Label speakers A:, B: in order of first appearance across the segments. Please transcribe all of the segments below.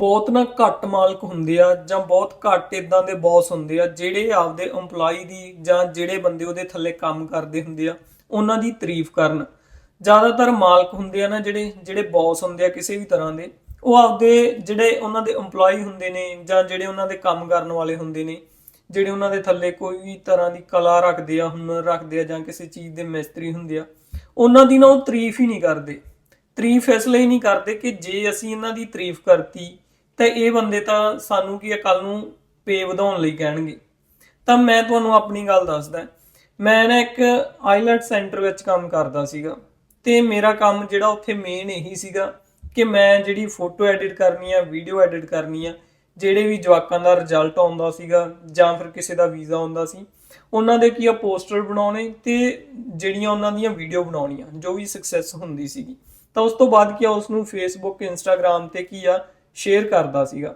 A: ਬਹੁਤ ਨਾ ਘੱਟ ਮਾਲਕ ਹੁੰਦੇ ਆ ਜਾਂ ਬਹੁਤ ਘੱਟ ਇਦਾਂ ਦੇ ਬੌਸ ਹੁੰਦੇ ਆ ਜਿਹੜੇ ਆਪਦੇ EMPLOYE ਦੀ ਜਾਂ ਜਿਹੜੇ ਬੰਦੇ ਉਹਦੇ ਥੱਲੇ ਕੰਮ ਕਰਦੇ ਹੁੰਦੇ ਆ, ਉਹਨਾਂ ਦੀ ਤਾਰੀਫ ਕਰਨ। ਜ਼ਿਆਦਾਤਰ ਮਾਲਕ ਹੁੰਦੇ ਆ ਨਾ ਜਿਹੜੇ ਜਿਹੜੇ ਬੌਸ ਹੁੰਦੇ ਆ ਕਿਸੇ ਵੀ ਤਰ੍ਹਾਂ ਦੇ, ਉਹ ਆਪਦੇ ਜਿਹੜੇ ਉਹਨਾਂ ਦੇ EMPLOYE ਹੁੰਦੇ ਨੇ ਜਾਂ ਜਿਹੜੇ ਉਹਨਾਂ ਦੇ ਕੰਮ ਕਰਨ ਵਾਲੇ ਹੁੰਦੇ ਨੇ, ਜਿਹੜੇ ਉਹਨਾਂ ਦੇ ਥੱਲੇ ਕੋਈ ਵੀ ਤਰ੍ਹਾਂ ਦੀ ਕਲਾ ਰੱਖਦੇ ਆ, ਹੁਨਰ ਰੱਖਦੇ ਆ ਜਾਂ ਕਿਸੇ ਚੀਜ਼ ਦੇ ਮਿਸਤਰੀ ਹੁੰਦੇ ਆ, ਉਹਨਾਂ ਦੀ ਨਾ ਉਹ ਤਾਰੀਫ ਹੀ ਨਹੀਂ ਕਰਦੇ। ਤਾਰੀਫ ਇਸ ਲਈ ਨਹੀਂ ਕਰਦੇ ਕਿ ਜੇ ਅਸੀਂ ਇਹਨਾਂ ਦੀ ਤਾਰੀਫ ਕਰਤੀ ਤਾਂ ਇਹ ਬੰਦੇ ਤਾਂ ਸਾਨੂੰ ਕੀ ਆ ਕੱਲ ਨੂੰ ਪੇ ਵਧਾਉਣ ਲਈ ਕਹਿਣਗੇ। ਤਾਂ ਮੈਂ ਤੁਹਾਨੂੰ ਆਪਣੀ ਗੱਲ ਦੱਸਦਾ। ਮੈਂ ਨਾ ਇੱਕ ਆਈਲੈਟ ਸੈਂਟਰ ਵਿੱਚ ਕੰਮ ਕਰਦਾ ਸੀਗਾ ਤੇ ਮੇਰਾ ਕੰਮ ਜਿਹੜਾ ਉੱਥੇ ਮੇਨ ਇਹੀ ਸੀਗਾ ਕਿ ਮੈਂ ਜਿਹੜੀ ਫੋਟੋ ਐਡਿਟ ਕਰਨੀ ਆ ਵੀਡੀਓ ਐਡਿਟ ਕਰਨੀ ਆ, ਜਿਹੜੇ ਵੀ ਜਵਾਕਾਂ ਦਾ ਰਿਜ਼ਲਟ ਆਉਂਦਾ ਸੀਗਾ ਜਾਂ ਫਿਰ ਕਿਸੇ ਦਾ ਵੀਜ਼ਾ ਆਉਂਦਾ ਸੀ, ਉਹਨਾਂ ਦੇ ਕੀ ਆ ਪੋਸਟਰ ਬਣਾਉਣੇ ਤੇ ਜਿਹੜੀਆਂ ਉਹਨਾਂ ਦੀਆਂ ਵੀਡੀਓ ਬਣਾਉਣੀਆਂ, ਜੋ ਵੀ ਸਕਸੈਸ ਹੁੰਦੀ ਸੀਗੀ। ਤਾਂ ਉਸ ਤੋਂ ਬਾਅਦ ਕੀ ਆ, ਉਸ ਨੂੰ ਫੇਸਬੁੱਕ ਇੰਸਟਾਗ੍ਰam ਤੇ ਕੀ ਆ ਸ਼ੇਅਰ ਕਰਦਾ ਸੀਗਾ।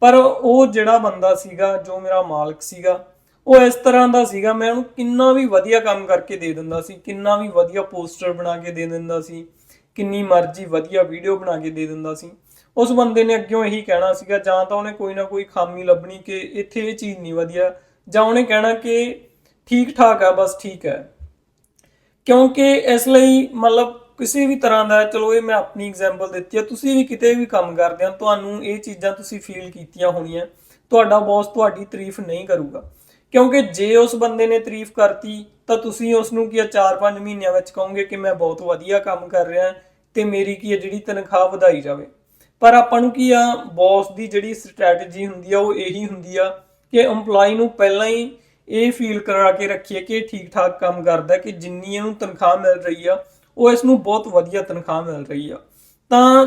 A: ਪਰ ਉਹ ਜਿਹੜਾ ਬੰਦਾ ਸੀਗਾ, ਜੋ ਮੇਰਾ ਮਾਲਕ ਸੀਗਾ, ਉਹ ਇਸ ਤਰ੍ਹਾਂ ਦਾ ਸੀਗਾ, ਮੈਂ ਉਹਨੂੰ ਕਿੰਨਾ ਵੀ ਵਧੀਆ ਕੰਮ ਕਰਕੇ ਦੇ ਦਿੰਦਾ ਸੀ, ਕਿੰਨਾ ਵੀ ਵਧੀਆ ਪੋਸਟਰ ਬਣਾ ਕੇ ਦੇ ਦਿੰਦਾ ਸੀ, ਕਿੰਨੀ ਮਰਜ਼ੀ ਵਧੀਆ ਵੀਡੀਓ ਬਣਾ ਕੇ ਦੇ ਦਿੰਦਾ ਸੀ। ਉਸ ਬੰਦੇ ਨੇ ਅੱਗਿਓਂ ਇਹੀ ਕਹਿਣਾ ਸੀਗਾ, ਜਾਂ ਤਾਂ ਉਹਨੇ ਕੋਈ ਨਾ ਕੋਈ ਖਾਮੀ ਲੱਭਣੀ ਕਿ ਇੱਥੇ ਇਹ ਚੀਜ਼ ਨਹੀਂ ਵਧੀਆ, ਜਾਂ ਉਹਨੇ ਕਹਿਣਾ ਕਿ ਠੀਕ ਠਾਕ ਆ, ਬਸ ਠੀਕ ਹੈ। ਕਿਉਂਕਿ ਇਸ ਲਈ ਮਤਲਬ ਕਿਸੇ ਵੀ ਤਰ੍ਹਾਂ ਦਾ, ਚਲੋ ਇਹ ਮੈਂ ਆਪਣੀ ਐਗਜ਼ਾਮਪਲ ਦਿੱਤੀ ਹੈ, ਤੁਸੀਂ ਵੀ ਕਿਤੇ ਵੀ ਕੰਮ ਕਰਦੇ ਆ ਤੁਹਾਨੂੰ ਇਹ ਚੀਜ਼ਾਂ ਤੁਸੀਂ ਫੀਲ ਕੀਤੀਆਂ ਹੋਣੀਆਂ, ਤੁਹਾਡਾ ਬੌਸ ਤੁਹਾਡੀ ਤਾਰੀਫ ਨਹੀਂ ਕਰੂਗਾ। ਕਿਉਂਕਿ ਜੇ ਉਸ ਬੰਦੇ ਨੇ ਤਾਰੀਫ ਕਰਤੀ, ਤਾਂ ਤੁਸੀਂ ਉਸ ਨੂੰ ਕੀ ਆ 4-5 ਮਹੀਨਿਆਂ ਵਿੱਚ ਕਹੋਗੇ ਕਿ ਮੈਂ ਬਹੁਤ ਵਧੀਆ ਕੰਮ ਕਰ ਰਿਹਾ ਤੇ ਮੇਰੀ ਕੀ ਆ, ਜਿਹੜੀ ਤਨਖਾਹ ਵਧਾਈ ਜਾਵੇ। ਪਰ ਆਪਾਂ ਨੂੰ ਕੀ ਆ ਬੌਸ ਦੀ ਜਿਹੜੀ ਸਟ੍ਰੈਟਜੀ ਹੁੰਦੀ ਆ, ਉਹ ਇਹੀ ਹੁੰਦੀ ਆ ਕਿ EMPLOYE ਨੂੰ ਪਹਿਲਾਂ ਹੀ ਇਹ ਫੀਲ ਕਰਾ ਕੇ ਰੱਖੀਏ ਕਿ ਇਹ ਠੀਕ ਠਾਕ ਕੰਮ ਕਰਦਾ ਕਿ ਜਿੰਨੀ ਇਹਨੂੰ ਤਨਖਾਹ ਮਿਲ ਰਹੀ ਆ ਉਹ ਇਸ ਨੂੰ ਬਹੁਤ ਵਧੀਆ ਤਨਖਾਹ ਮਿਲ ਰਹੀ ਆ। ਤਾਂ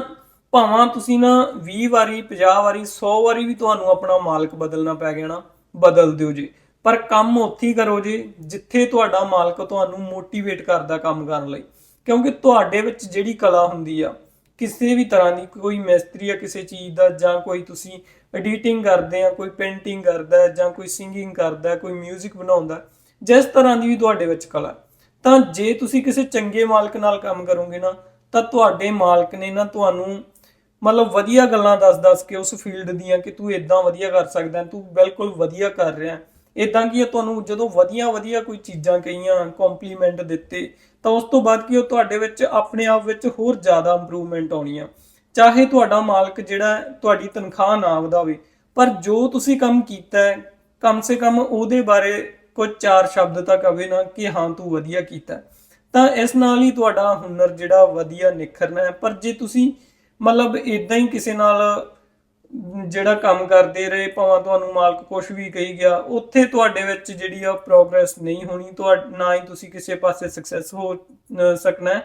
A: ਭਾਵਾਂ ਤੁਸੀਂ ਨਾ 20 ਵਾਰੀ 50 ਵਾਰੀ 100 ਵਾਰੀ ਵੀ ਤੁਹਾਨੂੰ ਆਪਣਾ ਮਾਲਕ ਬਦਲਣਾ ਪੈ ਗਿਆ ਨਾ, ਬਦਲ ਦਿਓ ਜੀ। ਪਰ ਕੰਮ ਉੱਥੇ ਕਰੋ ਜੀ, ਜਿੱਥੇ ਤੁਹਾਡਾ ਮਾਲਕ ਤੁਹਾਨੂੰ ਮੋਟੀਵੇਟ ਕਰਦਾ ਕੰਮ ਕਰਨ ਲਈ। ਕਿਉਂਕਿ ਤੁਹਾਡੇ ਵਿੱਚ ਜਿਹੜੀ ਕਲਾ ਹੁੰਦੀ ਆ, ਕਿਸੇ ਵੀ ਤਰ੍ਹਾਂ ਦੀ, ਕੋਈ ਮਿਸਤਰੀ ਆ ਕਿਸੇ ਚੀਜ਼ ਦਾ, ਜਾਂ ਕੋਈ ਤੁਸੀਂ ਐਡੀਟਿੰਗ ਕਰਦੇ ਆ, ਕੋਈ ਪੇਂਟਿੰਗ ਕਰਦਾ, ਜਾਂ ਕੋਈ ਸਿੰਗਿੰਗ ਕਰਦਾ, ਕੋਈ 뮤직 ਬਣਾਉਂਦਾ, ਜਿਸ ਤਰ੍ਹਾਂ ਦੀ ਵੀ ਤੁਹਾਡੇ ਵਿੱਚ ਕਲਾ। ਤਾਂ ਜੇ ਤੁਸੀਂ ਕਿਸੇ ਚੰਗੇ ਮਾਲਕ ਨਾਲ ਕੰਮ ਕਰੋਗੇ ਨਾ, ਤਾਂ ਤੁਹਾਡੇ ਮਾਲਕ ਨੇ ਨਾ ਤੁਹਾਨੂੰ ਮਤਲਬ ਵਧੀਆ ਗੱਲਾਂ ਦੱਸ-ਦੱਸ ਕੇ ਉਸ ਫੀਲਡ ਦੀਆਂ ਕਿ ਤੂੰ ਇਦਾਂ ਵਧੀਆ ਕਰ ਸਕਦਾ, ਤੂੰ ਬਿਲਕੁਲ ਵਧੀਆ ਕਰ ਰਿਹਾ। ਇਦਾਂ ਕੀ ਹੈ ਤੁਹਾਨੂੰ ਜਦੋਂ ਵਧੀਆ ਵਧੀਆ ਕੋਈ ਚੀਜ਼ਾਂ ਕਹੀਆਂ ਕੰਪਲੀਮੈਂਟ ਦਿੱਤੇ, ਤਾਂ ਉਸ ਤੋਂ ਬਾਅਦ ਕੀ ਉਹ ਤੁਹਾਡੇ ਵਿੱਚ, ਆਪਣੇ ਆਪ ਵਿੱਚ ਹੋਰ ਜ਼ਿਆਦਾ ਇੰਪਰੂਵਮੈਂਟ ਆਉਣੀ ਆ ਚਾਹੇ ਤੁਹਾਡਾ ਮਾਲਕ ਜਿਹੜਾ ਤੁਹਾਡੀ ਤਨਖਾਹ ਨਾ ਵਧਾਵੇ, ਪਰ ਜੋ ਤੁਸੀਂ ਕੰਮ ਕੀਤਾ ਹੈ, ਕਮ ਸੇ ਕਮ ਉਹਦੇ ਬਾਰੇ ਕੁਝ ਚਾਰ ਸ਼ਬਦ ਤਾਂ ਕਵੇ ਨਾ ਕਿ ਹਾਂ, ਤੂੰ ਵਧੀਆ ਕੀਤਾ। ਤਾਂ ਇਸ ਨਾਲ ਹੀ ਤੁਹਾਡਾ ਹੁਨਰ ਜਿਹੜਾ ਵਧੀਆ ਨਿਖਰਨਾ ਹੈ। ਪਰ ਜੇ ਤੁਸੀਂ ਮਤਲਬ ਇਦਾਂ ਹੀ ਕਿਸੇ ਨਾਲ ਜਿਹੜਾ ਕੰਮ ਕਰਦੇ ਰਹੇ, ਭਾਵੇਂ ਤੁਹਾਨੂੰ ਮਾਲਕ ਕੁਝ ਵੀ ਕਹੀ ਗਿਆ, ਉੱਥੇ ਤੁਹਾਡੇ ਵਿੱਚ ਜਿਹੜੀ ਆ ਪ੍ਰੋਗਰੈਸ ਨਹੀਂ ਹੋਣੀ ਤੁਹਾ ਨਾ ਹੀ ਤੁਸੀਂ ਕਿਸੇ ਪਾਸੇ ਸਕਸੈਸ ਹੋ ਸਕਣਾ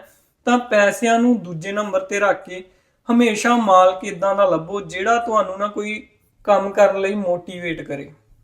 A: ਤਾਂ ਪੈਸਿਆਂ ਨੂੰ ਦੂਜੇ ਨੰਬਰ ਤੇ ਰੱਖ ਕੇ ਹਮੇਸ਼ਾ ਮਾਲਕ ਇਦਾਂ ਦਾ ਲੱਭੋ, ਜਿਹੜਾ ਤੁਹਾਨੂੰ ਨਾ ਕੋਈ ਕੰਮ ਕਰਨ ਲਈ ਮੋਟੀਵੇਟ ਕਰੇ।